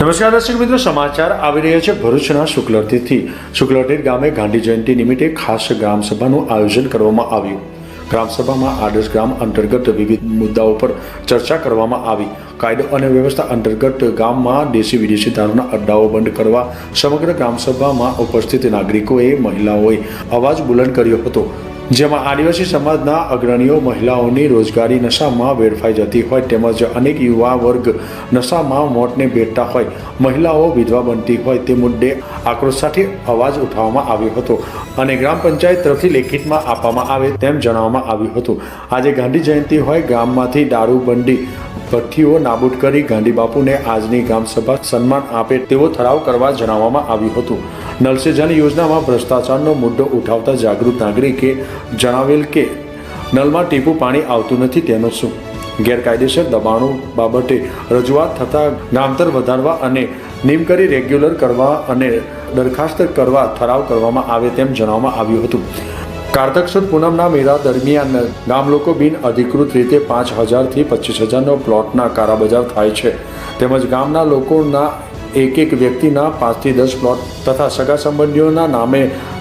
નમસ્કાર દર્શક મિત્રો, સમાચાર આવી રહ્યા છે ભરૂચના શુક્લતીથી શુક્લતીર ગામે ગાંધી જયંતિ નિમિત્તે ખાસ ગ્રામસભાનું આયોજન કરવામાં આવ્યું. ગ્રામસભામાં આદર્શ ગ્રામ અંતર્ગત વિવિધ મુદ્દાઓ પર ચર્ચા કરવામાં આવી. કાયદો અને વ્યવસ્થા અંતર્ગત ગામમાં દેશી વિદેશી દારૂના અડ્ડાઓ બંધ કરવા સમગ્ર ગ્રામસભામાં ઉપસ્થિત નાગરિકોએ, મહિલાઓએ અવાજ બુલંદ કર્યો હતો. જેમાં આદિવાસી સમાજના અગ્રણીઓ મહિલાઓની રોજગારી નશામાં વેડફાઈ જતી હોય તેમજ અનેક યુવા વર્ગ નશામાં મોતને ભેટતા હોય, મહિલાઓ વિધવા બનતી હોય તે મુદ્દે આક્રોશ સાથે અવાજ ઉઠાવવામાં આવ્યો હતો અને ગ્રામ પંચાયત તરફથી લેખિતમાં આપવામાં આવે તેમ જણાવવામાં આવ્યું હતું. આજે ગાંધી જયંતિ હોય, ગામમાંથી દારૂબંધી ભઠ્ઠીઓ નાબૂદ કરી ગાંધી બાપુને આજની ગ્રામસભા સન્માન આપે તેવો ઠરાવ કરવા જણાવવામાં આવ્યું હતું. નલ સે યોજનામાં ભ્રષ્ટાચારનો મુદ્દો ઉઠાવતા જાગૃત નાગરિકે જણાવેલ કે, નલમાં ટીપું પાણી આવતું નથી તેનો શું? ગેરકાયદેસર દબાણો બાબતે રજૂઆત થતાં ગામતર વધારવા અને નિમ કરી રેગ્યુલર કરવા અને દરખાસ્ત કરવા ઠરાવ કરવામાં આવે તેમ જણાવવામાં આવ્યું હતું. કારતક સુદ પૂનમના મેળા દરમિયાન ગામ લોકો બિન અધિકૃત રીતે પાંચ હજારથી પચીસ હજારનો પ્લોટના કારાબજાર થાય છે. તેમજ ગામના લોકોના એક એક વ્યક્તિના પાંચથી દસ પ્લોટ તથા સગા સંબંધીઓના નામે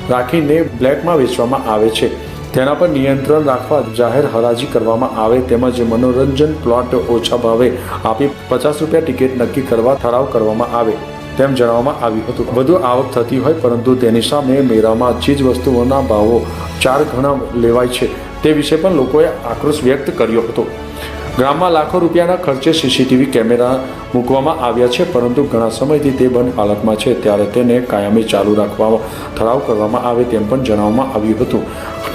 રાખીને બ્લેકમાં વેચવામાં આવે છે. તેના પર નિયંત્રણ રાખવા જાહેર હરાજી કરવામાં આવે તેમજ મનોરંજન પ્લોટ ઓછા ભાવે આપી પચાસ રૂપિયા ટિકિટ નક્કી કરવા ઠરાવ કરવામાં આવે તેમ જણાવવામાં આવ્યું હતું. વધુ આવક થતી હોય પરંતુ તેની સામે મેળામાં ચીજ વસ્તુઓના ભાવો ચાર ગણા લેવાય છે. તે વિશે પણ લોકોએ આક્રોશ વ્યક્ત કર્યો હતો. ગામમાં લાખો રૂપિયાના ખર્ચે સીસીટીવી કેમેરા મૂકવામાં આવ્યા છે, પરંતુ ઘણા સમયથી તે બંધ હાલતમાં છે. ત્યારે તેને કાયમી ચાલુ રાખવા ઠરાવ કરવામાં આવે તેમ પણ જણાવવામાં આવ્યું હતું.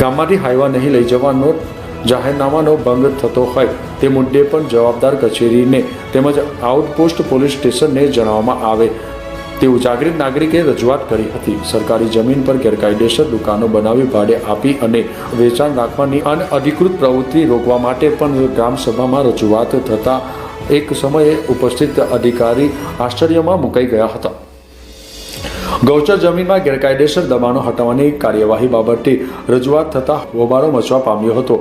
ગામમાંથી હાઈવા નહીં લઈ જવાનો જાહેરનામાનો ભંગ થતો હોય તે મુદ્દે પણ જવાબદાર કચેરીને તેમજ આઉટપોસ્ટ પોલીસ સ્ટેશનને જણાવવામાં આવે તેવું જાગૃત નાગરિકે રજૂઆત કરી હતી. સરકારી જમીન પર ગેરકાયદેસર દુકાનો બનાવી ભાડે આપી અને વેચાણ રાખવાની અનઅધિકૃત પ્રવૃત્તિ રોકવા માટે પણ ગ્રામસભામાં રજૂઆત થતાં એક સમયે ઉપસ્થિત અધિકારી આશ્ચર્યમાં મુકાઈ ગયા હતા. ગૌચર જમીનમાં ગેરકાયદેસર દબાણો હટાવવાની કાર્યવાહી બાબતે રજૂઆત થતાં હોબાળો મચવા પામ્યો હતો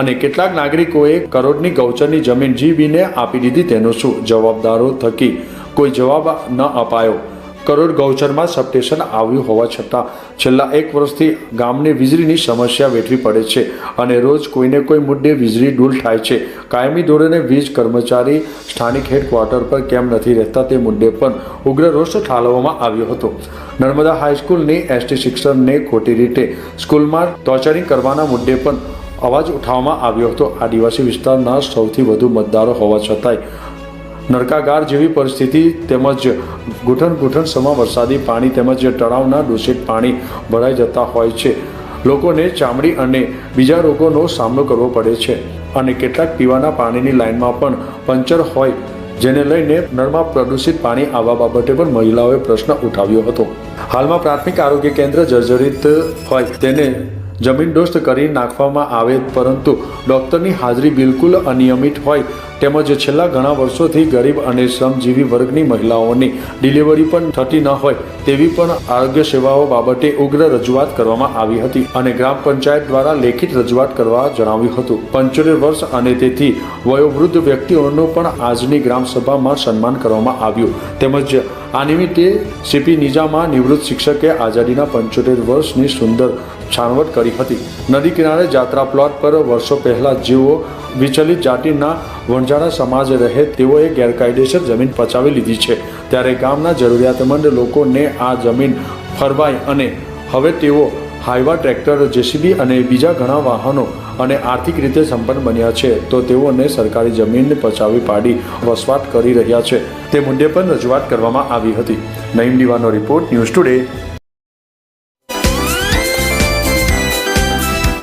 અને કેટલાક નાગરિકોએ કરોડની ગૌચરની જમીન જીબીને આપી દીધી તેનો શું જવાબદારો થકી કોઈ જવાબ ન અપાયો. કરોડ ગૌચરમાં સબટેશન આવ્યું હોવા છતાં છેલ્લા એક વર્ષથી ગામને વીજળીની સમસ્યા વેઠવી પડે છે અને રોજ કોઈને કોઈ મુદ્દે વીજળી ડૂલ થાય છે. કાયમી ધોરણે વીજ કર્મચારી સ્થાનિક હેડક્વાર્ટર પર કેમ નથી રહેતા તે મુદ્દે પણ ઉગ્ર રોષ ઠાલવવામાં આવ્યો હતો. નર્મદા હાઈસ્કૂલની એસટી શિક્ષણને ખોટી રીતે સ્કૂલમાં ટોર્ચરિંગ કરવાના મુદ્દે પણ અવાજ ઉઠાવવામાં આવ્યો હતો. આદિવાસી વિસ્તારના સૌથી વધુ મતદારો હોવા છતાંય નરકાગાર જેવી પરિસ્થિતિ તેમજ ઘૂંટણ ઘૂંટણ સમા વરસાદી પાણી તેમજ તળાવના દૂષિત પાણી ભરાઈ જતા હોય છે. લોકોને ચામડી અને બીજા રોગોનો સામનો કરવો પડે છે અને કેટલાક પીવાના પાણીની લાઇનમાં પણ પંચર હોય જેને લઈને નળમાં પ્રદૂષિત પાણી આવવા બાબતે પણ મહિલાઓએ પ્રશ્ન ઉઠાવ્યો હતો. હાલમાં પ્રાથમિક આરોગ્ય કેન્દ્ર જર્જરિત હોય તેને જમીનદોસ્ત કરી નાખવામાં આવે પરંતુ ડૉક્ટરની હાજરી બિલકુલ અનિયમિત હોય તેમજ છેલ્લા ઘણા વર્ષોથી ગરીબ અને શ્રમજીવી વર્ગની મહિલાઓની ડિલિવરી પણ થતી ન હોય તેવી પણ આરોગ્ય સેવાઓ બાબતે ઉગ્ર રજૂઆત કરવામાં આવી હતી અને ગ્રામ પંચાયત દ્વારા લેખિત રજૂઆત કરવા જણાવ્યું હતું. પંચોતેર વર્ષ અને તેથી વયોવૃદ્ધ વ્યક્તિઓનું પણ આજની ગ્રામસભામાં સન્માન કરવામાં આવ્યું. તેમજ આ નિમિત્તે સીપી નિઝામાં નિવૃત્ત શિક્ષકે આઝાદીના પંચોતેર વર્ષની સુંદર છાણવટ કરી હતી. નદી કિનારે જાત્રા પ્લોટ પર વર્ષો પહેલા જેઓ વિચલિત જાતિના વણઝારા સમાજ રહે તેઓએ ગેરકાયદેસર જમીન પચાવી લીધી છે. ત્યારે ગામના જરૂરિયાતમંદ લોકોને આ જમીન ફરવાય અને હવે તેઓ હાઈવા ટ્રેક્ટર, જેસીબી અને બીજા ઘણા વાહનો અને આર્થિક રીતે સંપન્ન બન્યા છે. તો તેઓને સરકારી જમીન પચાવી પાડી વસવાટ કરી રહ્યા છે. તે મુદ્દે પણ રજૂઆત કરવામાં આવી હતી. નઈમ દીવાનો રિપોર્ટ ન્યૂઝ ટુડે.